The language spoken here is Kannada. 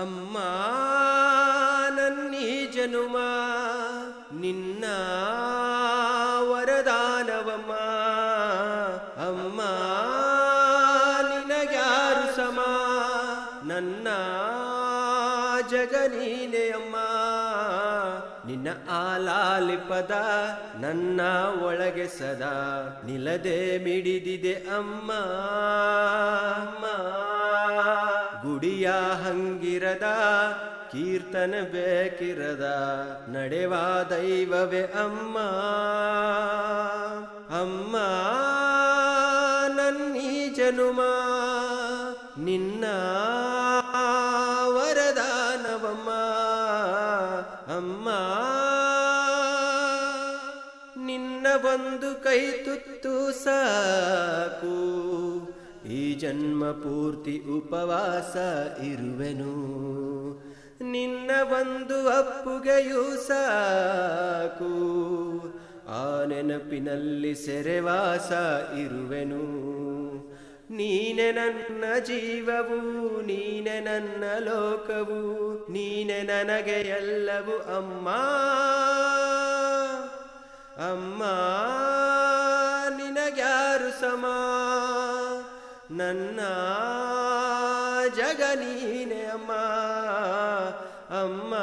ಅಮ್ಮ ನನ್ನಿ ಜನುಮ ನಿನ್ನ ವರದಾನವಮ್ಮ. ಅಮ್ಮ ನಿನಗ್ಯಾರು ಸಮ, ನನ್ನ ಜಗ ಅಮ್ಮಾ ಅಮ್ಮ. ನಿನ್ನ ಆಲಾಲಿಪದ ನನ್ನ ಒಳಗೆ ಸದಾ ನಿಲದೆ ಮಿಡಿದಿದೆ ಅಮ್ಮ. ಗುಡಿಯ ಹಂಗಿರದ, ಕೀರ್ತನ ಬೇಕಿರದ, ನಡೆವ ದೈವವೇ ಅಮ್ಮ. ಅಮ್ಮ, ನನ್ನೀ ಜನುಮ, ನಿನ್ನ ವರದಾನವಮ್ಮ. ಅಮ್ಮ, ನಿನ್ನ ಒಂದು ಕೈ ತುತ್ತು ಸಾಕು ಈ ಜನ್ಮ ಪೂರ್ತಿ ಉಪವಾಸ ಇರುವೆನು. ನಿನ್ನ ಒಂದು ಅಪ್ಪುಗೆಯೂ ಸಾಕು. ಆ ನೆನಪಿನಲ್ಲಿ ಸೆರೆವಾಸ ಇರುವೆನು. ನೀನೆ ನನ್ನ ಜೀವವು, ನೀನೆ ನನ್ನ ಲೋಕವು, ನೀನೆ ನನಗೆ ಎಲ್ಲವೂ ಅಮ್ಮ. ಅಮ್ಮ, ನಿನಗ್ಯಾರು ಸಮ? ನನ್ನ ಜಗ ಅಮ್ಮ ಅಮ್ಮ.